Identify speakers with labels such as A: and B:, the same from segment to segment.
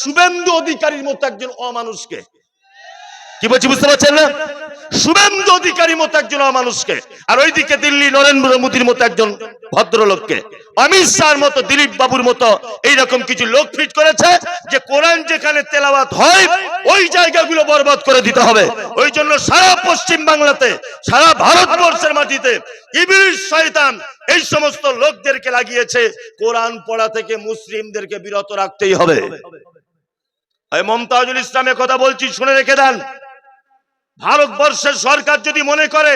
A: শুভেন্দু অধিকারীর মতো একজন অমানুষকে। কি বলছি, বুঝতে পারছেন না? শুভেন্দু অধিকারীর মতো একজন অমানুষকে। আর ওইদিকে দিল্লি নরেন্দ্র মোদীর মতো একজন ভদ্রলোককে। অমিত শাহর মতো, দিলীপ বাবুর মতো এইরকম কিছু লোক ফিট করেছে যে কোরআন যেখানে তেলাওয়াত হয়, ওই জায়গাগুলো বরবাদ করে দিতে হবে। ওই জন্য সারা পশ্চিম বাংলাতে, সারা ভারতবর্ষের মাটিতে ইবলিশ শয়তান এই সমস্ত লোকদেরকে লাগিয়েছে। কোরআন পড়া থেকে মুসলিমদেরকে বিরত রাখতেই হবে। এই মমতাজুল ইসলামের কথা বলছি, শুনে রেখে দেন। ভারতবর্ষের সরকার যদি মনে করে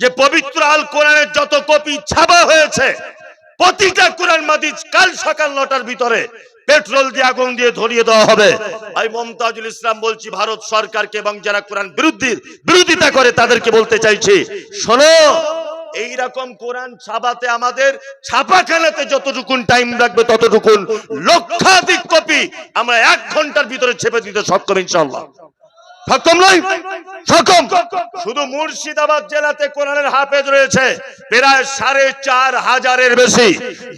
A: যে পবিত্র আল কোরআনের যত কপি ছাপা হয়েছে, প্রতিটা কোরআন মাদিজ কাল সকাল নটার ভিতরে পেট্রোল দিয়ে আগুন দিয়ে ধরিয়ে দেওয়া হবে। আমি মমতাজুল ইসলাম বলছি, ভারত সরকারকে এবং যারা কোরআন বিরুদ্ধে বিরোধিতা করে তাদেরকে বলতে চাইছি, শোনো এইরকম কোরআন ছাপাতে আমাদের ছাপাখানাতে যতটুকুন টাইম লাগবে ততটুকুন লক্ষাধিক কপি আমরা এক ঘণ্টার ভিতরে ছেপে দিতে সক্ষম ইনশাল্লাহ শুধু মুর্শিদাবাদ জেলাতে কোরআনের হাফেজ রয়েছে, প্রায় সাড়ে চার হাজারের বেশি।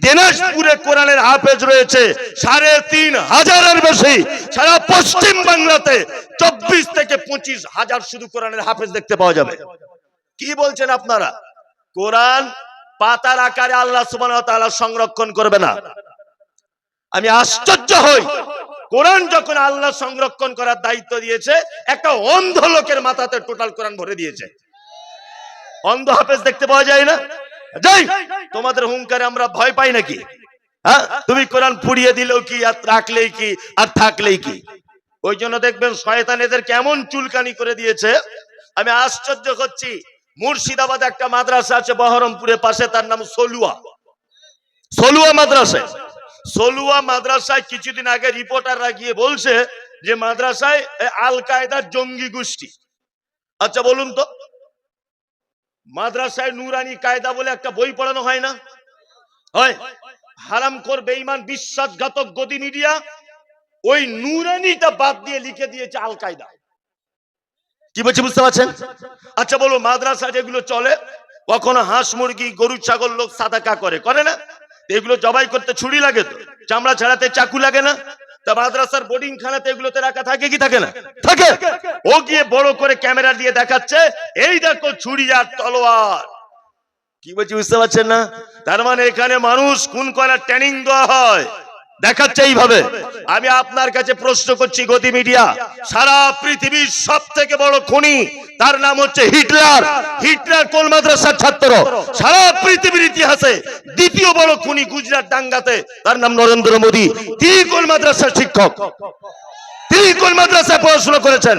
A: দিনাজপুরে কোরআনের হাফেজ রয়েছে, সাড়ে তিন হাজারের বেশি। সারা পশ্চিম বাংলাতে চব্বিশ থেকে পঁচিশ হাজার শুধু কোরআনের হাফেজ দেখতে পাওয়া যাবে। কি বলছেন আপনারা? কোরআন পাতার আকারে আল্লাহ তাআলা সংরক্ষণ করবে না। আমি আশ্চর্য হই। কোরআন যখন আল্লাহ সংরক্ষণ করার দায়িত্ব দিয়েছে, একটা অন্ধ লোকের মাথাতে টোটাল কোরআন ভরে দিয়েছে। অন্ধ হাফেজ দেখতে পাওয়া যায় না? যাই, তোমাদের হুঙ্কারে আমরা ভয় পাই নাকি? হ্যাঁ তুমি কোরআন পুড়িয়ে দিলেও কি, আর রাখলেই কি, আর থাকলেই কি? ওই জন্য দেখবেন শয়তান এদের কেমন চুলকানি করে দিয়েছে, আমি আশ্চর্য হচ্ছি। মুর্শিদাবাদ একটা মাদ্রাসা আছে বহরমপুরের পাশে, তার নাম সলুয়া। সলুয়া মাদ্রাসা। সলুয়া মাদ্রাসায় কিছুদিন আগে রিপোর্টাররা গিয়ে বলছে যে মাদ্রাসায় আল কায়দার জঙ্গি গোষ্ঠী। আচ্ছা বলুন তো। মাদ্রাসায় নুরানি কায়দা বলে একটা বই পড়ানো হয় না? হয়। হারামখোর, বেঈমান, বিশ্বাসঘাতক গদি মিডিয়া ওই নুরানিটা বাদ দিয়ে লিখে দিয়েছে আল কায়দা কি বলছি বুঝতে পারছেন? আচ্ছা বলো, মাদ্রাসা যেগুলো চলে, কখনো হাঁস মুরগি, গরু, ছাগল লোক সাদাকা করে করে না? এগুলো জবাই করতে ছুরি লাগে তো। চামড়া ছাড়াতে চাকু লাগে না? তা মাদ্রাসার বোর্ডিং খানাতে এগুলোতে রাখা থাকে কি থাকে না? থাকে। ও গিয়ে বড় করে ক্যামেরা দিয়ে দেখাচ্ছে, এই দেখো ছুরি আর তলোয়ার। কি বলছি বুঝতে পারছেন না? তার মানে এখানে মানুষ খুন করার ট্রেনিং দেওয়া হয়। দেখাচ্ছে এইভাবে। আমি আপনার কাছে প্রশ্ন করছি গতি মিডিয়া, সারা পৃথিবীর সব থেকে বড় খুনি, তার নাম হচ্ছে হিটলার। হিটলার কোন মাদ্রাসার ছাত্র? সারা পৃথিবীর ইতিহাসে দ্বিতীয় বড় খুনি গুজরাট দাঙ্গাতে তার নাম নরেন্দ্র মোদী। তিনি কোন মাদ্রাসার শিক্ষক? তিনি কোন মাদ্রাসায় পড়াশোনা করেছেন?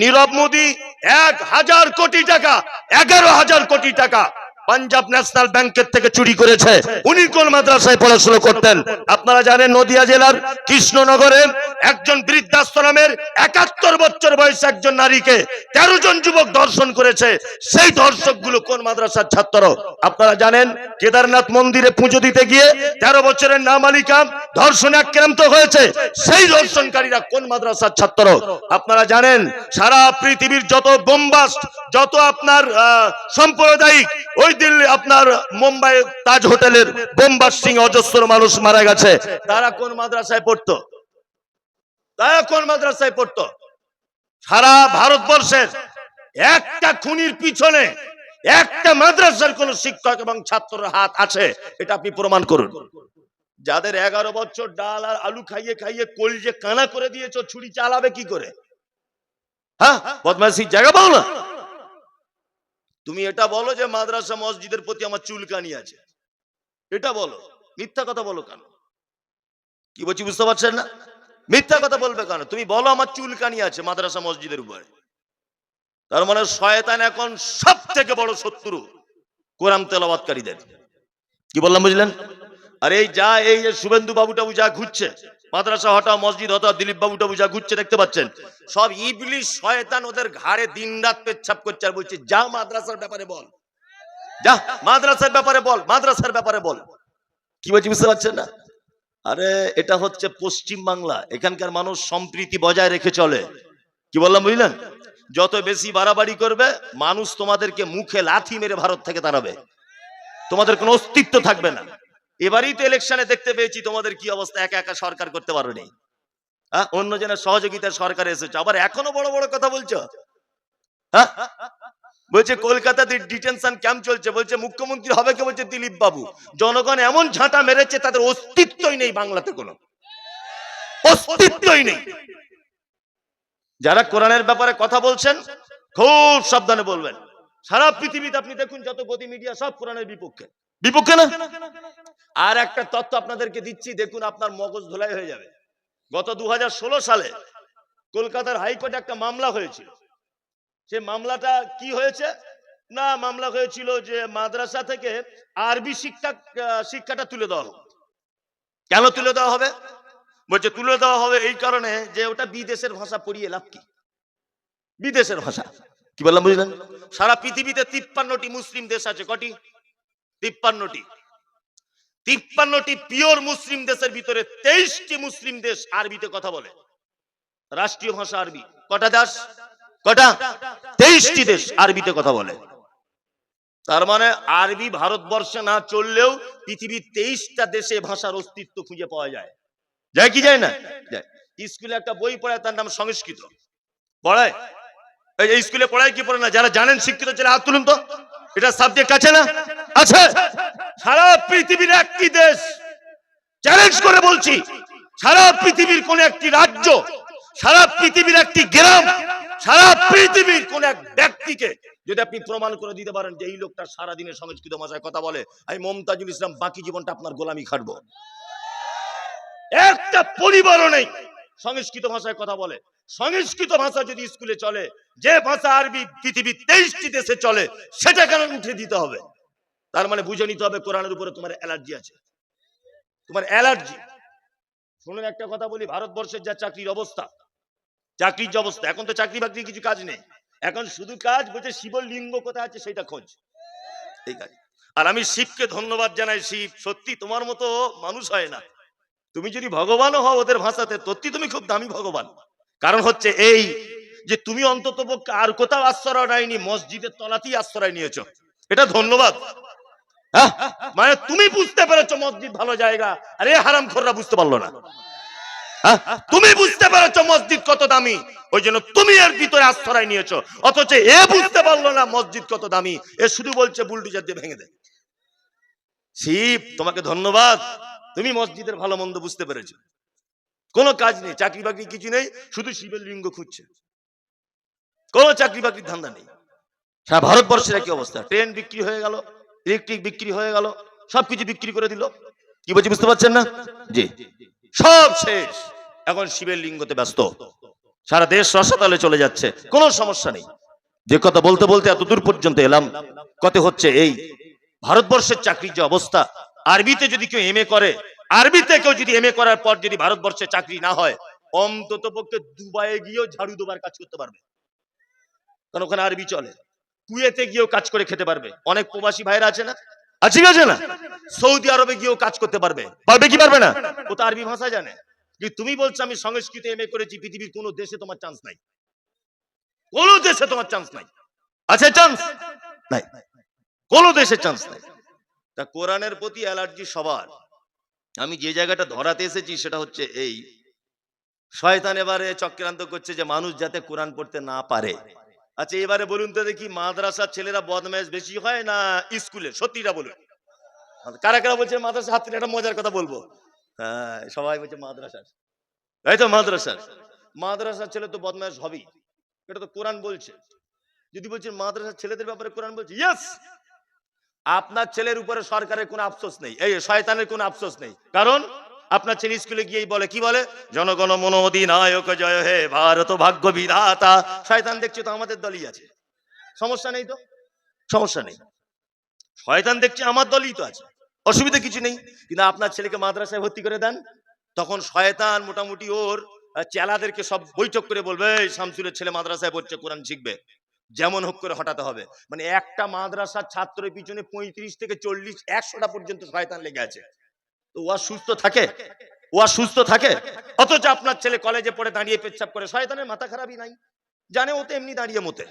A: নীরব মোদী, এক হাজার কোটি টাকা, এগারো হাজার কোটি টাকা। পাঞ্জাব ন্যাশনাল ব্যাংকের থেকে চুরি করেছে। উনি কোন মাদ্রাসায় পড়াশোনা করতেন? আপনারা জানেন নদিয়া জেলার কৃষ্ণনগরে একজন বৃদ্ধাশ্রমের একাত্তর বছর বয়সে একজন নারীকে তেরো জন যুবক দর্শন করেছে। সেই ধর্ষকগুলো কোন মাদ্রাসার ছাত্র? আপনারা জানেন কেদারনাথ মন্দিরে পুজো দিতে গিয়ে তেরো বছরের নামালিকা ধর্ষণে আক্রান্ত হয়েছে। সেই দর্শনকারীরা কোন মাদ্রাসার ছাত্র? আপনারা জানেন সারা পৃথিবীর যত বোম্বাস্ট যত আপনার সাম্প্রদায়িক, ওই দিল্লি আপনার মুম্বাই তাজ হোটেলের বোমবাস্টিং অজস্র মানুষ মারা গেছে। তারা কোন মাদ্রাসায় পড়তো? তারা কোন মাদ্রাসায় পড়তো? সারা ভারতবর্ষের একটা খুনির পিছনে একটা মাদ্রাসার কোন শিক্ষক এবং ছাত্রের হাত আছে, এটা আপনি প্রমাণ করুন। যাদের এগারো বছর ডাল আর আলু খাইয়ে খাইয়ে কলজে কানা করে দিয়েছ, ছুরি চালাবে কি করে? হ্যাঁ? বদমাইশি জায়গা পাও না? তুমি এটা বলো যে মাদ্রাসা, মসজিদের প্রতি আমার চুলকানি আছে। এটা বলো। মিথ্যা কথা বলো কেন? কি বলছি বুঝতে পারছেন না? মিথ্যা কথা বলবে কেন? তুমি বলো আমার চুলকানি আছে মাদ্রাসা, মসজিদের উপরে। তার মানে শয়তান এখন সব থেকে বড় শত্রু কোরআন তেলাবাতকারীদের কি বললাম বুঝলেন? আর এই যা, এই যে শুভেন্দু বাবু টাবু যা ঘুরছে মাদ্রাসা হটাও মসজিদ হটাও দিলীপ যা ঘুরছে, দেখতে পাচ্ছেন? সব ইবলিশ শয়তান ওদের ঘাড়ে দিন রাত পেচ্ছাপ করছে আর বলছে, যা মাদ্রাসার ব্যাপারে বল। যা, মাদ্রাসার ব্যাপারে বল, মাদ্রাসার ব্যাপারে বল। কি বলছি বুঝতে পারছেন না? আরে, এটা হচ্ছে পশ্চিম বাংলা। এখানকার মানুষ সম্প্রীতি বজায় রেখে চলে। কি বললাম, বুঝলেন? যত বেশি বাড়াবাড়ি করবে, মানুষ তোমাদেরকে মুখে লাথি মেরে ভারত থেকে তাড়াবে। তোমাদের কোনো অস্তিত্ব থাকবে না। এবারই তো ইলেকশনে দেখতে পেয়েছি, তোমাদের কি অবস্থা? একা একা সরকার করতে পারোনি। হ্যাঁ? অন্য জনের সহযোগিতায় সরকার এসেছে। আবার এখনও বড় বড় কথা বলছো? হ্যাঁ? বলছে, কলকাতাতে ডিটেনশন ক্যাম্প চলছে। বলছে, মুখ্যমন্ত্রী হবে কে? বলছে, দিলীপ বাবু। জনগণ এমন ঝাঁটা মেরেছে, তাদের অস্তিত্বই নেই বাংলাতে কোনো। অস্তিত্বই নেই। যারা কোরআনের ব্যাপারে কথা বলছেন, খুব সাবধানে বলবেন। সারা পৃথিবীতে আপনি দেখুন, যত গতি মিডিয়া সব কোরআনের বিপক্ষে। বিপক্ষে না? আর একটা তথ্য আপনাদেরকে দিচ্ছি, দেখুন আপনার মগজ ধোলাই হয়ে যাবে। গত দুহাজার ষোলো সালে কলকাতার হাইকোর্টে একটা মামলা হয়েছিল। সে মামলাটা কি হয়েছে? না, মামলা হয়েছিল যে মাদ্রাসা থেকে আরবি শিক্ষা শিক্ষাটা তুলে দেওয়া হবে কেন তুলে দেওয়া হবে? বলছে, তুলে দেওয়া হবে এই কারণে যে ওটা বিদেশের ভাষা পড়িয়ে লাভ কি? বিদেশের ভাষা। কি বললাম, বুঝলেন? সারা পৃথিবীতে তিপ্পান্নটি মুসলিম দেশ আছে, কটি? তিপ্পান্নটি। তিপ্পান্নটি পিওর মুসলিম দেশের ভিতরে তেইশটি মুসলিম দেশ আরবিতে কথা বলে। রাষ্ট্রীয় ভাষা আরবি। কটা দেশ? কটা? তেইশটি দেশ আরবিতে কথা বলে। তার মানে আরবি ভারতবর্ষে না চললেও পৃথিবীর তেইশটা দেশে ভাষার অস্তিত্ব খুঁজে পাওয়া যায়। যায় কি যায় না? স্কুলে একটা বই পড়ায়, তার নাম সংস্কৃত। পড়ায়? স্কুলে পড়ায় কি পড়ে না? যারা জানেন শিক্ষিত ছেলে হাত তুলুন তো। এটা সাবজেক্ট আছে না? আছে। সারা পৃথিবীর একটি দেশ। চ্যালেঞ্জ করে বলছি, সারা পৃথিবীর কোন একটি রাজ্য, সারা পৃথিবীর একটি গ্রাম, সারা পৃথিবীর কোন এক ব্যক্তিকে যদি আপনি প্রমাণ করে দিতে পারেন যে এই লোকটা সারাদিনে সংস্কৃত ভাষায় কথা বলে, আমি মমতাজুল ইসলাম, বাকি জীবনটা আপনার গোলামি খাটবো। একটা পরিবারও নেই সংস্কৃত ভাষায় কথা বলে। সংস্কৃত ভাষা যদি স্কুলে চলে, যে ভাষা আরবি পৃথিবীর তেইশটি দেশে চলে, সেটা কেন উঠে দিতে হবে? তার মানে বুঝে নিতে হবে কোরআনের উপরে তোমার অ্যালার্জি আছে। তোমার অ্যালার্জি। শুনুন, একটা কথা বলি, ভারতবর্ষের যা চাকরির অবস্থা, চাকরির যে অবস্থা, এখন তো চাকরি বাকরি কিছু কাজ নেই। এখন শুধু কাজ বলছে শিবর লিঙ্গ কোথায় আছে সেটা খোঁজ। এই কাজ আর আমি শিবকে ধন্যবাদ জানাই, শিব, সত্যি তোমার মতো মানুষ হয় না। তুমি যদি ভগবানও হও ওদের ভাষাতে, সত্যি তুমি খুব দামি ভগবান। কারণ হচ্ছে এই যে তুমি অন্তত আর কোথাও আশ্রয় নেয়নি, মসজিদের তলাতেই আশ্রয় নিয়েছ। এটা ধন্যবাদ? মানে তুমি বুঝতে পেরেছ মসজিদ ভালো জায়গা। আরে হারাম খোররা বুঝতে পারল না। হ্যাঁ? তুমি বুঝতে পেরেছ মসজিদ কত দামি? ওই জন্য তুমি এর ভিতরে আশ্রয় নিয়েছো। অথচ এ বুঝতে পারল না মসজিদ কত দামি। এ শুধু বলছে বুলডুজার দিয়ে ভেঙে দেয় শিব তোমাকে ধন্যবাদ। তুমি মসজিদের ভালো মন্দ বুঝতে পেরেছ। কোনো কাজ নেই, চাকরি বাকরি কিছু নেই, শুধু শিবের লিঙ্গ খুঁজছে। কোনো চাকরি বাকরির ধান্দা নেই। সারা ভারতবর্ষের একই অবস্থা। ট্রেন বিক্রি হয়ে গেল। ইলেকট্রিক বিক্রি হয়ে গেল, সবকিছু বিক্রি করে দিল। কি বলছি, বুঝতে পারছেন না? জি। সব শেষ। এখন শিবের লিঙ্গতে ব্যস্ত। সারা দেশ রসাতলে চলে যাচ্ছে, কোনো সমস্যা নেই। যে কথা বলতে বলতে এত দূর পর্যন্ত এলাম। কত হচ্ছে এই, ভারতবর্ষের চাকরির যে অবস্থা, আরবিতে যদি কেউ এমএ করে, আরবিতে কেউ যদি এমএ করার পর যদি ভারতবর্ষে চাকরি না হয় অন্তত পক্ষে দুবাইয়ে গিয়েও ঝাড়ু দেবার কাজ করতে পারবে। কারণ ওখানে আরবি চলে। কুয়েতে গিয়েও কাজ করে খেতে পারবে। অনেক প্রবাসী ভাইরা আছে না? আছে কি আছে না? সৌদি আরবে গিয়েও কাজ করতে পারবে। পারবে কি পারবে না? ও তো আরবি ভাষা জানে। তুমি বলছো আমি সংস্কৃত এমএ করেছি পৃথিবীর কোনো দেশে তোমার চান্স নাই। কোনো দেশে তোমার চান্স নাই। আছে চান্স নাই। কোনো দেশে চান্স নাই। তা কোরআনের প্রতি অ্যালার্জি সবার। আমি যে জায়গাটা ধরাতে এসেছি সেটা হচ্ছে এই। শয়তান এবারে চক্রান্ত করছে যে মানুষ যাতে কোরআন পড়তে না পারে। আচ্ছা এবারে বলুন তো দেখি মাদ্রাসার ছেলেরা বদমাইশ বেশি হয় না স্কুলে সত্যিটা বলুন। কারা কারা বলছে মাদ্রাসা হাত একটা মজার কথা বলব। হ্যাঁ সবাই বলছে মাদ্রাসার। এই তো মাদ্রাসার। মাদ্রাসার ছেলে তো বদমাইশ হবেই। এটা তো কোরআন বলছে। যদি বলছেন মাদ্রাসার ছেলেদের ব্যাপারে কোরআন বলছে, ইয়েস! আপনার ছেলের উপরে সরকারের কোনো আফসোস নেই। এই শয়তানের কোনো আফসোস নেই। কারণ আপনার ছেলে স্কুলে গিয়েই বলে, কি বলে? জনগণ মনোধিনায়ক জয় হে ভারত ভাগ্য বিধাতা। শয়তান দেখছে তো আমাদের দলই আছে। সমস্যা নেই তো? সমস্যা নেই। শয়তান দেখছে আমার দলই তো আছে। অসুবিধা কিছু নেই। কিন্তু আপনার ছেলেকে মাদ্রাসায় ভর্তি করে দেন, তখন শয়তান মোটামুটি ওর চেলাদেরকে সব বৈঠক করে বলবে, "এই শামসুলের ছেলে মাদ্রাসায় পড়ছে, কোরআন শিখবে। যেমন হোক করে হটাতে হবে। মানে একটা মাদ্রাসার ছাত্রের পিছনে পঁয়ত্রিশ থেকে চল্লিশ, একশোটা পর্যন্ত শয়তান লেগে আছে। তো ও সুস্থ থাকে। ও আর সুস্থ থাকে। অথচ আপনার ছেলে কলেজে পড়ে দাঁড়িয়ে পেচ্ছাপ করে। শয়তানের মাথা খারাপই নাই। জানে ও তো এমনি দাঁড়িয়ে মতে।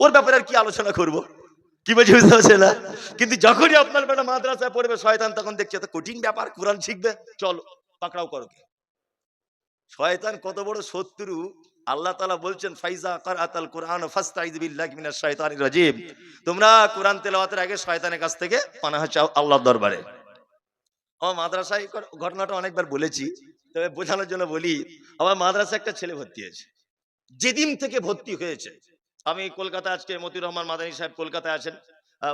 A: ওর ব্যাপারে আর কি আলোচনা করব? কি বলছি বুঝতে পারছে না? কিন্তু যখনই আপনার বেটা মাদ্রাসায় পড়বে, শয়তান তখন দেখছে তো কঠিন ব্যাপার, কোরআন শিখবে। চলো, পাকড়াও করো শয়তান কত বড় শত্রু। আল্লাহ তাআলা বলছেন, ফাইজা কোরআন ফাস্তাইজ বিল্লাহি মিনাশ শাইতানির রাজিম। তোমরা কোরআন তেলাওয়াতের আগে শয়তানের কাছ থেকে পানাহ চাও আল্লাহর দরবারে। আমার মাদ্রাসায় ঘটনাটা অনেকবার বলেছি, তবে বোঝানোর জন্য বলি, আমার মাদ্রাসায় একটা ছেলে ভর্তি হয়েছে, যেদিন থেকে ভর্তি হয়েছে। আমি কলকাতা আজকে মতিউর রহমান মাদানী সাহেব কলকাতায় আছেন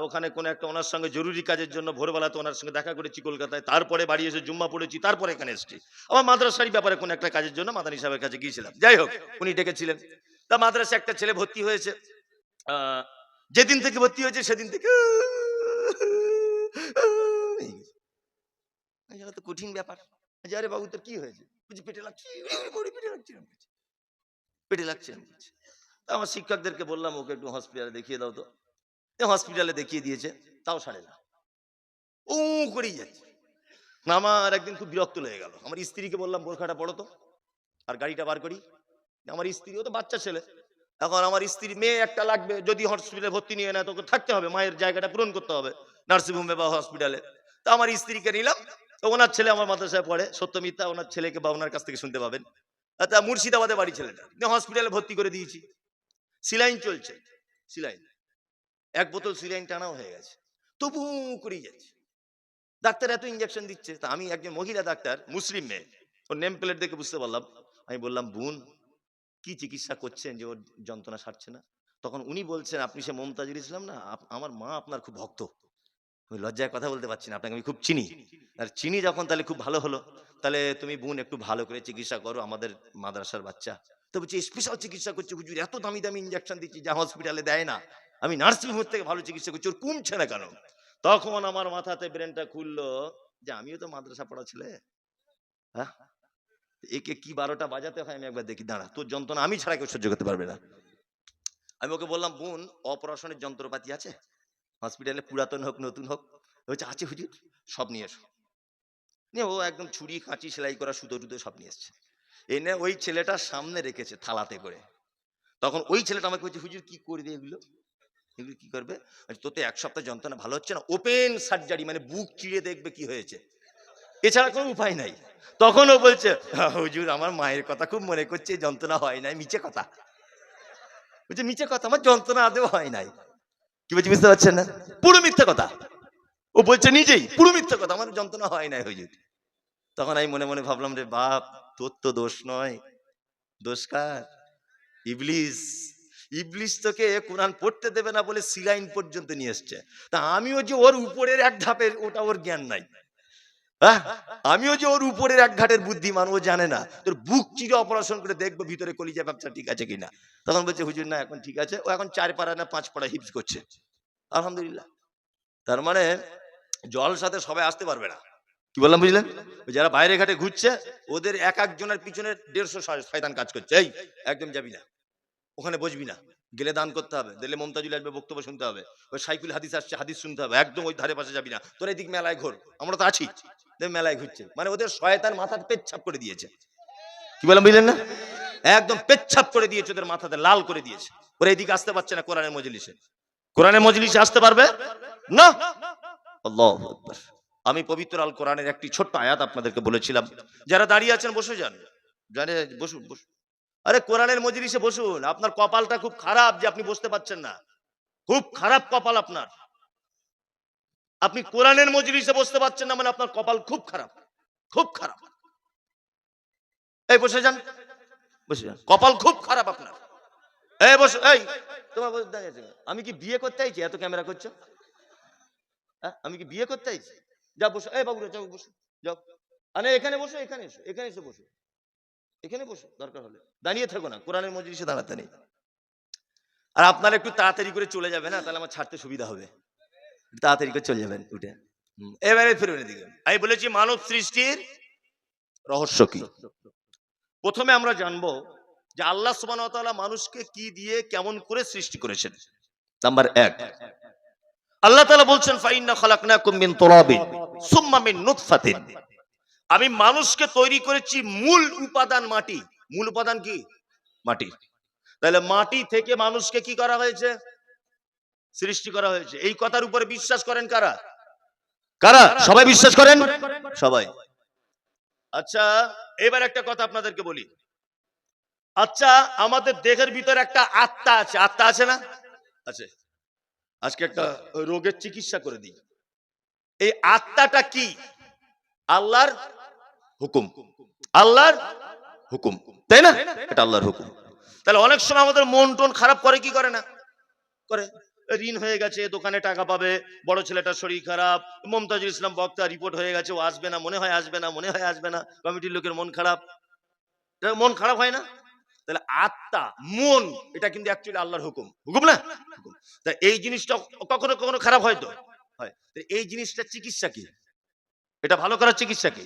A: ওখানে কোনো একটা ওনার সঙ্গে জরুরি কাজের জন্য ভোরবেলাতে ওনার সঙ্গে দেখা করেছি কলকাতায়, তারপরে বাড়ি এসে জুম্মা পড়েছি, তারপরে এখানে এসেছি। আমার মাদ্রাসারই ব্যাপারে কোনো একটা কাজের জন্য মাদানী সাহেবের কাছে গিয়েছিলাম। যাই হোক, উনি ডেকেছিলেন। তা মাদ্রাসা একটা ছেলে ভর্তি হয়েছে যেদিন থেকে ভর্তি হয়েছে সেদিন থেকে তো কঠিন ব্যাপার। যে আরে বাবু তোর কি হয়েছে? বলছি, পেটে লাগছে? পেটে লাগছে? পেটে লাগছে তা আমার শিক্ষকদেরকে বললাম, ওকে একটু হসপিটালে দেখিয়ে দাও তো। হসপিটালে দেখিয়ে দিয়েছে, তাও সারে না। ও করেই যাচ্ছে। আমার একদিন খুব বিরক্ত লেগে গেল। আমার স্ত্রীকে বললাম, বোরখাটা পড়ো তো, আর গাড়িটা বার করি। আমার স্ত্রীও তো বাচ্চা ছেলে। এখন আমার স্ত্রী মেয়ে একটা লাগবে, যদি হসপিটালে ভর্তি নিয়ে নেয় তোকে থাকতে হবে। মায়ের জায়গাটা পূরণ করতে হবে নার্সিংহোমে বা হসপিটালে তা আমার স্ত্রীকে নিলাম। তো ওনার ছেলে আমার মাদ্রাসায় পড়ে, সত্য মিথ্যা, ওনার ছেলেকে বা ওনার কাছ থেকে শুনতে পাবেন। তা মুর্শিদাবাদে বাড়ি ছেলেটা। হসপিটালে ভর্তি করে দিয়েছি। সিলাইন চলছে, সিলাইন। এক বোতল সিলাইন টানাও হয়ে গেছে। তবু করেই যাচ্ছে। ডাক্তার এত ইঞ্জেকশন দিচ্ছে, তা আমি একজন মহিলা ডাক্তার, মুসলিম মেয়ে। ওর নেম প্লেট দেখে বুঝতে পারলাম। আমি বললাম, বোন, কি চিকিৎসা করছেন যে ওর যন্ত্রণা সারছে না? তখন উনি বলছেন, আপনি সে মমতাজুল ইসলাম না? আমার মা আপনার খুব ভক্ত। আমি লজ্জায় কথা বলতে পারছি না আপনাকে আমি খুব চিনি। আর চিনি যখন তাহলে খুব ভালো হলো তাহলে তুমি বোন একটু ভালো করে চিকিৎসা করো আমাদের মাদ্রাসার বাচ্চা। তো বলছি স্পেশাল চিকিৎসা করছে হুজুর এত দামি দামি ইঞ্জেকশন দিচ্ছি যা হসপিটালে দেয় না। আমি নার্সিং হোম থেকে ভালো চিকিৎসা করছি ওর কমছে না কেন? তখন আমার মাথাতে ব্রেনটা খুললো যে আমিও তো মাদ্রাসা পড়া ছেলে। হ্যাঁ? একে কি বারোটা বাজাতে হয় আমি একবার দেখি দাঁড়া তোর যন্ত্রণা আমি ছাড়া কেউ সহ্য করতে পারবে না। আমি ওকে বললাম বোন অপারেশনের যন্ত্রপাতি আছে? হসপিটালে পুরাতন হোক নতুন হোক বলছে আছে হুজুর সব নিয়ে এসো। নিয়ে ও একদম ছুরি কাঁচি সেলাই করা সুতো টুতো সব নিয়ে এসছে। এনে ওই ছেলেটার সামনে রেখেছে থালাতে করে। তখন ওই ছেলেটা আমাকে বলছে হুজুর কি করবে এগুলো? এগুলো কি করবে? তোতে এক সপ্তাহ যন্ত্রণা ভালো হচ্ছে না? ওপেন সার্জারি মানে বুক চিড়ে দেখবে কি হয়েছে? এছাড়া কোনো উপায় নাই। তখন ও বলছে "হ্যাঁ, হুজুর আমার মায়ের কথা খুব মনে করছে যন্ত্রণা হয় নাই মিছে কথা। বলছে মিছে কথা? আমার যন্ত্রণা আদেও হয় নাই। কি বলছি বুঝতে পারছেন না? পুরো মিথ্যা কথা। ও বলছে নিজেই, পুরো মিথ্যা কথা। আমার যন্ত্রণা হয় না হুজুর তখন আমি মনে মনে ভাবলাম, রে বাপ, তোর তো দোষ নয়। দোষ কার? ইবলিস ইবলিস তোকে কোরআন পড়তে দেবে না বলে সিলাইন পর্যন্ত নিয়ে এসছে। তা আমিও যে ওর উপরের এক ধাপের, ওটা ওর জ্ঞান নাই। হ্যাঁ? আমিও যে ওর উপরের এক ঘাটের বুদ্ধিমান ও জানে না। তোর বুক চিরে অপারেশন করে দেখব ভিতরে কলিজা ব্যবসা ঠিক আছে কিনা। তখন বলছে, হুজুর, না, এখন ঠিক আছে। ও এখন চার পাড়া না, পাঁচ পাড়া হিপস করছে। আলহামদুলিল্লাহ। তার মানে জল সাথে সবাই আসতে পারবে না। কি বললাম, বুঝলেন? যারা বাইরে ঘাটে ঘুরছে, ওদের এক একজনের পিছনে দেড়শো শয়তান কাজ করছে। এই, একদম যাবি না। ওখানে বসবি না। গেলে দান করতে হবে, দিলে মমতাজুল আসবে, বক্তব্য শুনতে হবে, ওই সাইকুল হাদিস আসছে, হাদিস শুনতে হবে, একদম ওই ধারে পাশে যাবি না, তোর এদিক মেলায় ঘোর, আমরা তো আছি মেলায় ঘুরছে মানে ওদের শয়তান মাথাতে পেচ্ছাপ করে দিয়েছে, কি বললাম বুঝলেন না? একদম পেচ্ছাপ করে দিয়েছে ওদের মাথাতে, লাল করে দিয়েছে, ওরা এদিকে আসতে পারছে না কোরআনের মজলিসে কোরআনের মজলিসে আসতে পারবে? না। আমি পবিত্র আল কোরআনের একটি ছোট্ট আয়াত আপনাদেরকে বলেছিলাম, যারা দাঁড়িয়ে আছেন, বসে যান জানে বসুন বসুন। আরে কোরআনের মজলিসে বসুন। আপনার কপালটা খুব খারাপ যে আপনি বসতে পারছেন না। খুব খারাপ কপাল আপনার। আপনি কোরআনের মজলিসে বসতে পারছেন না মানে আপনার কপাল খুব খারাপ। খুব খারাপ। এই, বসে যান। বসে যান। কপাল খুব খারাপ আপনার। এই, বসে, এই, তোমার আমি কি বিয়ে করতে আইছি? এত ক্যামেরা করছ? হ্যাঁ আমি কি বিয়ে করতে আইছি? যা বসো। এই, বাবুরা, যাও, বসো। যাও। আরে, এখানে বসো, এখানে এসো, এখানে এসে বসো। এখানে বসো, দরকার হলে। দাঁড়িয়ে থাকো না, কোরআনের মজলিসে দাঁড়াতে নেই। আর আপনারা একটু তাড়াতাড়ি করে চলে যাবে না, তাহলে আমার ছাড়তে সুবিধা হবে। তাড়াতাড়ি করে চলে যাবেন উঠে। এবারে ফিরবেন এদিকে আমি বলেছি মানব সৃষ্টির রহস্য কি? প্রথমে আমরা জানব যে আল্লাহ তাআলা মানুষকে কি দিয়ে কেমন করে সৃষ্টি করেছেন। নাম্বার এক। আল্লাহ তাআলা বলছেন, ফাইন্না খালাকনাকুম মিন তুরাবিন সুম্মা মিন নুতফাতিন। আমি মানুষকে তৈরি করেছি মূল উপাদান মাটি। মূল উপাদান কি? মাটি। তাহলে মাটি থেকে মানুষকে কি করা হয়েছে? সৃষ্টি করা হয়েছে। এই কথার উপরে বিশ্বাস করেন কারা? কারা? সবাই বিশ্বাস করেন? সবাই। আচ্ছা এবার একটা কথা আপনাদেরকে বলি। আচ্ছা আমাদের দেহের ভিতরে একটা আত্মা আছে। আত্মা আছে না? আছে। আজকে একটা রোগের চিকিৎসা করে দিই। এই আত্মাটা কি? আল্লাহর হুকুম। আল্লাহর হুকুম। তাই না? এটা আল্লাহর হুকুম। তাহলে অনেক সময় আমাদের মন টন খারাপ করে, কি করে না? করে। ঋণ হয়ে গেছে, দোকানে টাকা পাবে, বড় ছেলেটার শরীর খারাপ, মমতাজুল ইসলাম বক্তা রিপোর্ট হয়ে গেছে, ও আসবে না, মনে হয় আসবে না, মনে হয় আসবে না, কমিটির লোকের মন খারাপ। মন খারাপ হয় না? তাহলে আত্মা, মন, এটা কিন্তু অ্যাকচুয়ালি আল্লাহর হুকুম। হুকুম না? তা এই জিনিসটা কখনো কখনো খারাপ হয় তো? হয়। এই জিনিসটা চিকিৎসা কি? এটা ভালো করার চিকিৎসা কি?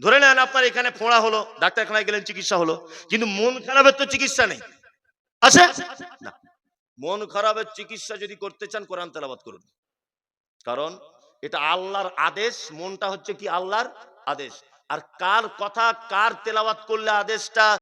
A: ধরে নেন আপনার এখানে ফোঁড়া হলো, ডাক্তারখানায় গেলেন, চিকিৎসা হলো, কিন্তু মন খারাপের তো চিকিৎসা নেই। আছে? না। মন খারাপের চিকিৎসা যদি করতে চান, কোরআন তেলাবাদ করুন। কারণ এটা আল্লাহর আদেশ, মনটা হচ্ছে কি আল্লাহর আদেশ। আর কার কথা, কার তেলাবাদ করলে আদেশটা